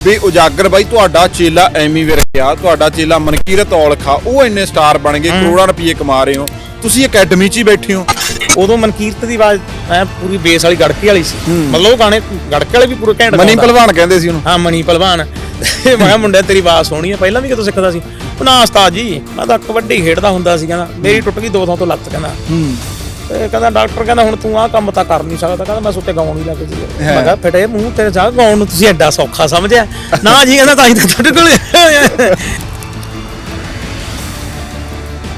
ਵੀ ਉਜਾਗਰ ਬਾਈ ਤੁਹਾਡਾ ਚੇਲਾ ਐਮੀ ਵਿਰਕਿਆ ਤੁਹਾਡਾ ਚੇਲਾ ਮਨਕੀਰਤ ਔਲਖਾ ਉਹ ਇੰਨੇ ਸਟਾਰ ਬਣ ਗਏ ਕਰੋੜਾਂ ਰੁਪਏ ਕਮਾ ਰਹੇ ਹੋ। ਤੁਸੀਂ ਅਕੈਡਮੀ 'ਚ ਹੀ ਬੈਠੇ ਹੋ। ਉਦੋਂ ਮਨਕੀਰਤ ਦੀ ਆਵਾਜ਼ ਐ ਪੂਰੀ ਬੇਸ ਵਾਲੀ ਗੜਕੇ ਵਾਲੀ ਸੀ। ਮਤਲਬ ਉਹ ਗਾਣੇ ਗੜਕੇ ਵਾਲੇ ਵੀ ਪੂਰੇ ਘੈਂਟ ਮਨੀ ਗਾਉਂਦਾ। ਪਹਿਲਵਾਨ ਕਹਿੰਦੇ ਸੀ ਉਹਨੂੰ। ਹਾਂ ਮਨੀ ਪਹਿਲਵਾਨ। ਮੈਂ ਕਿਹਾ ਮੁੰਡਿਆ ਤੇਰੀ ਆਵਾਜ਼ ਸੋਹਣੀ ਹੈ ਪਹਿਲਾਂ ਵੀ ਕਿਤੋਂ ਸਿੱਖਦਾ ਸੀ। ਉਹ ਨਾ ਉਸਤਾਦ ਜੀ ਮੈਂ ਤਾਂ ਕਬੱਡੀ ਖੇਡਦਾ ਹੁੰਦਾ ਸੀ ਕਹਿੰਦਾ। ਮੇਰੀ ਟੁੱਟ ਗਈ ਦੋ ਥਾਂ ਤੋਂ ਲੱਤ ਕਹਿੰਦਾ। ਹੂੰ। ਤੇ ਕਹਿੰਦਾ ਡਾਕਟਰ ਕਹਿੰਦਾ ਹੁਣ ਤੂੰ ਆਹ ਕੰਮ ਤਾਂ ਕਰ ਨਹੀਂ ਸਕਦਾ। ਕਹਿੰਦਾ ਮੈਂ ਸੁੱਤੇ ਗਾਉਣ ਹੀ ਲੱਗ ਜੀ ਮੈਂ ਕਿਹਾ ਫਟੇ ਮੂੰਹ ਤੇਰੇ ਜਾ ਗਾਉਣ ਨੂੰ ਤੁਸੀਂ ਐਡਾ ਸੌਖਾ ਸਮਝਿਆ। ਨਾ ਜੀ ਕਹਿੰਦਾ ਤਾਂ ਹੀ ਤਾਂ ਤੁਹਾਡੇ ਕੋਲ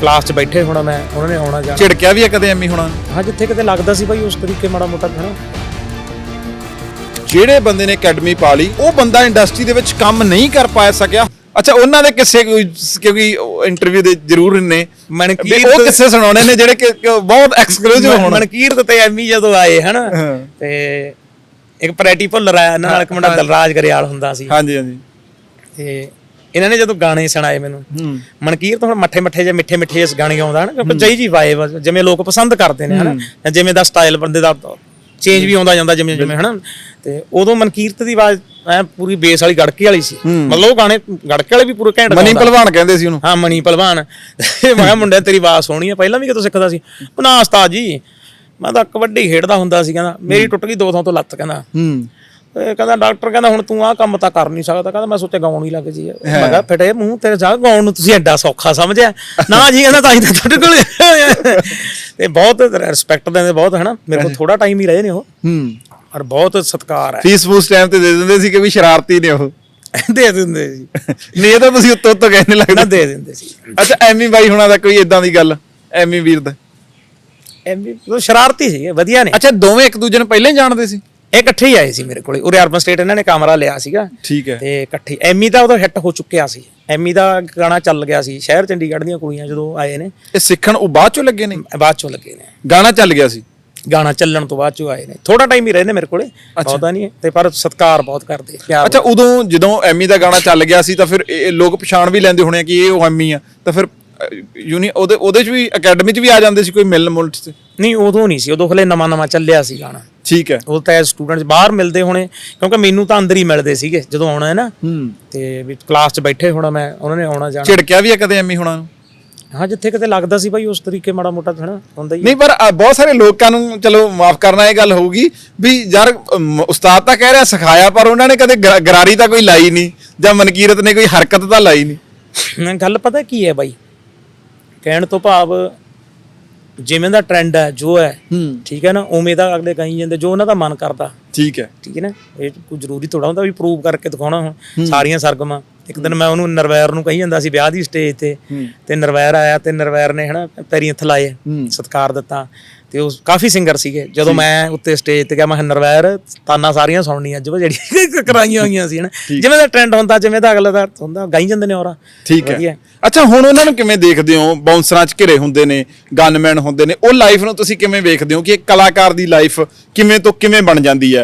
ਕਲਾਸ 'ਚ ਬੈਠੇ ਹੋਣਾ ਮੈਂ ਉਹਨਾਂ ਨੇ ਆਉਣਾ ਜਾਣਾ। ਝਿੜਕਿਆ ਵੀ ਆ ਕਦੇ ਐਮੀ ਹੋਣਾ? ਹਾਂ ਜਿੱਥੇ ਕਿਤੇ ਲੱਗਦਾ ਸੀ ਭਾਈ ਉਸ ਤਰੀਕੇ ਮਾੜਾ ਮੋਟਾ ਹਨਾ ਜਿਹੜੇ ਬੰਦੇ ਨੇ ਅਕੈਡਮੀ ਪਾ ਲਈ ਉਹ ਬੰਦਾ ਇੰਡਸਟਰੀ ਦੇ ਵਿੱਚ ਕੰਮ ਨਹੀਂ ਕਰ ਪਾਇਆ ਸਕਿਆ। ਅੱਛਾ ਉਹਨਾਂ ਦੇ ਕਿੱਸੇ ਕੋਈ ਕਿਉਂਕਿ ਇੰਟਰਵਿਊ ਦੇ ਜ਼ਰੂਰ ਨੇ। ਵੀ ਮਨਕੀਰਤ ਉਹ ਕਿੱਸੇ ਸੁਣਾਉਣੇ ਨੇ ਜਿਹੜੇ ਕਿ ਬਹੁਤ ਐਕਸਕਲੂਸਿਵ ਹੋਣ। ਮਨਕੀਰਤ ਤੇ ਐਮੀ ਜਦੋਂ ਆਏ ਹਨਾ। ਤੇ ਇੱਕ ਪ੍ਰੈਟੀ ਭੁੱਲਰ ਆਇਆ ਇਹਨਾਂ ਨਾਲ ਇੱਕ ਮੁੰਡਾ ਦਲਰਾਜ ਗਰੇਵਾਲ ਹੁੰਦਾ ਸੀ। ਹਾਂਜੀ ਹਾਂਜੀ। ਤੇ ਇਹਨਾਂ ਨੇ ਜਦੋਂ ਗਾਣੇ ਸੁਣਾਏ ਮੈਨੂੰ ਹੂੰ। ਮਨਕੀਰਤ ਹੁਣ ਮੱਠੇ ਮੱਠੇ ਜਿਹੇ ਮਿੱਠੇ ਮਿੱਠੇ ਜਿਹੇ ਗਾਣੇ ਗਾਉਂਦਾ ਹਨਾ? ਜਈ ਜੀ ਵਾਈਬ ਜਿਵੇਂ ਲੋਕ ਪਸੰਦ ਕਰਦੇ ਨੇ ਹਨਾ? ਜਾਂ ਜਿਵੇਂ ਦਾ ਸਟਾਈਲ ਬੰਦੇ ਦਾ ਚੇਂਜ ਵੀ ਆਉਂਦਾ ਜਾਂਦਾ ਜਿਵੇਂ ਜਿਵੇਂ ਹਨਾ? ਤੇ ਉਦੋਂ ਮਨਕੀਰਤ ਦੀ ਆਵਾਜ਼ ਐ ਪੂਰੀ ਬੇਸ ਵਾਲੀ ਗੜਕੇ ਵਾਲੀ ਸੀ। ਮਤਲਬ ਉਹ ਗਾਣੇ ਗੜਕੇ ਵਾਲੇ ਵੀ ਪੂਰੇ ਘੈਂਟ ਮਨੀ। ਪਹਿਲਵਾਨ ਕਹਿੰਦੇ ਸੀ ਉਹਨੂੰ। ਹਾਂ ਮਣੀ ਪਹਿਲਵਾਨ ਮੈਂ ਕਿਹਾ ਮੁੰਡਿਆ ਤੇਰੀ ਆਵਾਜ਼ ਸੋਹਣੀ ਹੈ ਪਹਿਲਾਂ ਵੀ ਕਿਤੋਂ ਸਿੱਖਦਾ ਸੀ। ਨਾ ਉਸਤਾਦ ਜੀ ਮੈਂ ਤਾਂ ਕਬੱਡੀ ਖੇਡਦਾ ਹੁੰਦਾ ਸੀ ਕਹਿੰਦਾ। ਮੇਰੀ ਟੁੱਟ ਗਈ ਦੋ ਥਾਂ ਤੋਂ ਲੱਤ ਕਹਿੰਦਾ। ਹੂੰ। ਤੇ ਕਹਿੰਦਾ ਡਾਕਟਰ ਕਹਿੰਦਾ ਹੁਣ ਤੂੰ ਆਹ ਕੰਮ ਤਾਂ ਕਰ ਨਹੀਂ ਸਕਦਾ। ਕਹਿੰਦਾ ਮੈਂ ਸੋਚਿਆ ਗਾਉਣ ਹੀ ਲੱਗ ਜੀ। ਮੈਂ ਕਿਹਾ ਫਟੇ ਮੂੰਹ ਤੇਰੇ ਜਾ ਗਾਉਣ ਨੂੰ ਤੁਸੀਂ ਐਡਾ ਸੌਖਾ ਸਮਝਿਆ। ਨਾ ਜੀ ਕਹਿੰਦਾ ਤਾਂ ਹੀ ਤਾਂ ਤੁਹਾਡੇ ਕੋਲ ਤੇ ਬਹੁਤ ਰਿਸਪੈਕਟ ਦਿੰਦੇ ਬਹੁਤ ਹਨਾ। ਮੇਰੇ ਕੋਲ ਥੋੜਾ ਟਾਈਮ ਹੀ ਰਹੇ ਨੇ ਉਹ। ਹੂੰ। ਔਰ ਬਹੁਤ ਸਤਿਕਾਰ ਹੈ। ਫੀਸ ਫੂਸ ਟਾਈਮ ਤੇ ਦੇ ਦਿੰਦੇ ਸੀ ਕਿ ਵੀ ਸ਼ਰਾਰਤੀ ਨੇ ਉਹ। ਦੇ ਦਿੰਦੇ ਸੀ। ਨਹੀਂ ਇਹ ਤਾਂ ਤੁਸੀਂ ਉੱਤੋਂ ਉੱਤੋਂ ਕਹਿਣੇ ਨਾ ਲੱਗਦਾ। ਦੇ ਦਿੰਦੇ ਸੀ। ਅੱਛਾ ਐਮੀ ਬਾਈ ਹੁਣਾਂ ਦਾ ਕੋਈ ਇਦਾਂ ਦੀ ਗੱਲ? ਐਮੀ ਵੀਰ ਦਾ। ਐਵੇਂ ਉਹ ਸ਼ਰਾਰਤੀ ਸੀ ਵਧੀਆ ਨੇ। ਅੱਛਾ ਦੋਵੇਂ ਇੱਕ ਦੂਜੇ ਨੂੰ ਪਹਿਲਾਂ ਹੀ ਜਾਣਦੇ ਸੀ? ਇਹ ਇਕੱਠੇ ਹੀ ਆਏ ਸੀ ਮੇਰੇ ਕੋਲੇ। ਉਰੇ ਅਰਬਨ ਸਟੇਟ ਇਹਨਾਂ ਨੇ ਕਮਰਾ ਲਿਆ ਸੀਗਾ। ਠੀਕ ਹੈ। ਤੇ ਇਕੱਠੇ ਐਮੀ ਦਾ ਉਦੋਂ ਹਿੱਟ ਹੋ ਚੁੱਕਿਆ ਸੀ। ਐਮੀ ਦਾ ਗਾਣਾ ਚੱਲ ਗਿਆ ਸੀ। ਸ਼ਹਿਰ ਚੰਡੀਗੜ੍ਹ ਦੀਆਂ ਕੁੜੀਆਂ ਜਦੋਂ ਆਏ ਨੇ। ਇਹ ਸਿੱਖਣ ਉਹ ਬਾਅਦ ਚੋਂ ਲੱਗੇ ਨੇ? ਬਾਅਦ ਚੋਂ ਲੱਗੇ ਨੇ। ਗਾਣਾ ਚੱਲ ਗਿਆ ਸੀ? ਗਾਣਾ ਚੱਲਣ ਤੋਂ ਬਾਅਦ ਚੋਂ ਆਏ ਨੇ। ਥੋੜਾ ਟਾਈਮ ਹੀ ਰਹੇ ਨੇ ਮੇਰੇ ਕੋਲੇ ਬਹੁਤਾ ਨਹੀਂ ਹੈ। ਤੇ ਪਰ ਸਤਿਕਾਰ ਬਹੁਤ ਕਰਦੇ ਪਿਆਰ ਅੱਛਾ ਉਦੋਂ ਜਦੋਂ ਐਮੀ ਦਾ ਗਾਣਾ ਚੱਲ ਗਿਆ ਸੀ ਤਾਂ ਫਿਰ ਇਹ ਲੋਕ ਪਛਾਣ ਵੀ ਲੈਂਦੇ ਹੋਣੇ ਕਿ ਇਹ ਉਹ ਐਮੀ ਆ। ਤਾਂ ਫਿਰ ਯੂਨੀ ਉਹਦੇ ਉਹਦੇ ਚ ਵੀ ਅਕੈਡਮੀ ਚ ਵੀ ਆ ਜਾਂਦੇ ਸੀ ਕੋਈ ਮਿਲਣ ਮੁਲਟ ਚ? ਨਹੀਂ ਉਦੋਂ ਨਹੀਂ ਸੀ। ਉਦੋਂ ਹਲੇ ਨਵਾਂ ਨਵਾਂ ਚੱਲਿਆ ਸੀ ਗਾਣਾ। ਠੀਕ ਹੈ। ਉਹ ਤਾਂ ਸਟੂਡੈਂਟਸ ਬਾਹਰ ਮਿਲਦੇ ਹੋਣੇ ਕਿਉਂਕਿ ਮੈਨੂੰ ਤਾਂ ਅੰਦਰ ਹੀ ਮਿਲਦੇ ਸੀਗੇ ਜਦੋਂ ਆਉਣਾ ਹੈ ਨਾ। ਤੇ ਵੀ ਕਲਾਸ 'ਚ ਬੈਠੇ ਹੋਣਾ ਮੈਂ ਉਹਨਾਂ ਨੇ ਆਉਣਾ ਜਾਣਾ। ਝਿੜਕਿਆ ਵੀ ਆ ਕਦੇ ਐਮੀ ਹੋਣਾ ਨੂੰ? ਹਾਂ ਜਿੱਥੇ ਕਿਤੇ ਲੱਗਦਾ ਸੀ ਭਾਈ ਉਸ ਤਰੀਕੇ ਮਾੜਾ ਮੋਟਾ ਹਨਾ ਹੁੰਦਾ ਹੀ ਨਹੀਂ ਪਰ ਅ, ਬਹੁਤ ਸਾਰੇ ਲੋਕਾਂ ਨੂੰ ਚਲੋ ਮਾਫ ਕਰਨਾ ਇਹ ਗੱਲ ਹੋਊਗੀ ਵੀ ਯਾਰ ਅਮ, ਉਸਤਾਦ ਤਾਂ ਕਹਿ ਰਿਹਾ ਸਿਖਾਇਆ ਪਰ ਉਹਨਾਂ ਨੇ ਕਦੇ ਗਰਾ- ਗਰਾਰੀ ਤਾਂ ਕੋਈ ਲਾਈ ਨਹੀਂ ਜਾਂ ਮਨਕੀਰਤ ਨੇ ਕੋਈ ਹਰਕਤ ਤਾਂ ਲਾਈ ਨਹੀਂ। ਮੈਂ ਗੱਲ ਪਤਾ ਕੀ ਹੈ ਬਾਈ? ਕਹਿਣ ਤੋਂ ਭਾਵ ਜਿਵੇਂ ਦਾ ਟ੍ਰੈਂਡ ਹੈ ਜੋ ਹੈ ਹੂੰ। ਠੀਕ ਹੈ ਨਾ ਉਵੇਂ ਦਾ ਅਗਲੇ ਕਹੀ ਜਾਂਦੇ ਜੋ ਉਹਨਾਂ ਦਾ ਮਨ ਕਰਦਾ। ਠੀਕ ਹੈ। ਠੀਕ ਹੈ ਨਾ? ਇਹ ਕੋਈ ਜ਼ਰੂਰੀ ਥੋੜਾ ਹੁੰਦਾ ਵੀ ਪ੍ਰੂਵ ਕਰਕੇ ਦਿਖਾਉਣਾ ਹੁਣ ਸਾਰੀਆਂ ਸਰਗਮਾਂ। ਇੱਕ ਦਿਨ ਮੈਂ ਉਹਨੂੰ ਨਰਵੈਰ ਨੂੰ ਕਹੀ ਜਾਂਦਾ ਸੀ ਵਿਆਹ ਦੀ ਸਟੇਜ ਤੇ ਤੇ ਨਰਵੈਰ ਆਇਆ ਤੇ ਨਰਵੈਰ ਨੇ ਹਨਾ ਪੈਰੀਂ ਹੱਥ ਲਾਏ ਸਤਿਕਾਰ ਦਿੱਤਾ। ਤੇ ਉਹ ਕਾਫੀ ਸਿੰਗਰ ਸੀਗੇ। ਜਦੋਂ ਮੈਂ ਉੱਤੇ ਸਟੇਜ ਤੇ ਗਿਆ ਮੈਂ ਨਰਵੈਰ ਤਾਨਾ ਸਾਰੀਆਂ ਸੁਣਨੀਆਂ ਅੱਜ ਜਿਹੜੀ ਕਰਾਈਆਂ ਹੋਈਆਂ ਸੀ ਹਨਾ? ਜਿਵੇਂ ਦਾ ਟ੍ਰੈਂਡ ਹੁੰਦਾ ਜਿਵੇਂ ਦਾ ਅਗਲਾ ਦਾ ਹੁੰਦਾ ਗਾਈ ਜਾਂਦੇ ਨੇ ਔਰਾ ਠੀਕ। ਹੈ। ਅੱਛਾ ਹੁਣ ਉਹਨਾਂ ਨੂੰ ਕਿਵੇਂ ਦੇਖਦੇ ਹੋ? ਬਾਉਂਸਰਾਂ 'ਚ ਘਿਰੇ ਹੁੰਦੇ ਨੇ ਗਨਮੈਨ ਹੁੰਦੇ ਨੇ। ਉਹ ਲਾਈਫ ਨੂੰ ਤੁਸੀਂ ਕਿਵੇਂ ਵੇਖਦੇ ਹੋ ਕਿ ਇੱਕ ਕਲਾਕਾਰ ਦੀ ਲਾਈਫ ਕਿਵੇਂ ਤੋਂ ਕਿਵੇਂ ਬਣ ਜਾਂਦੀ ਹੈ?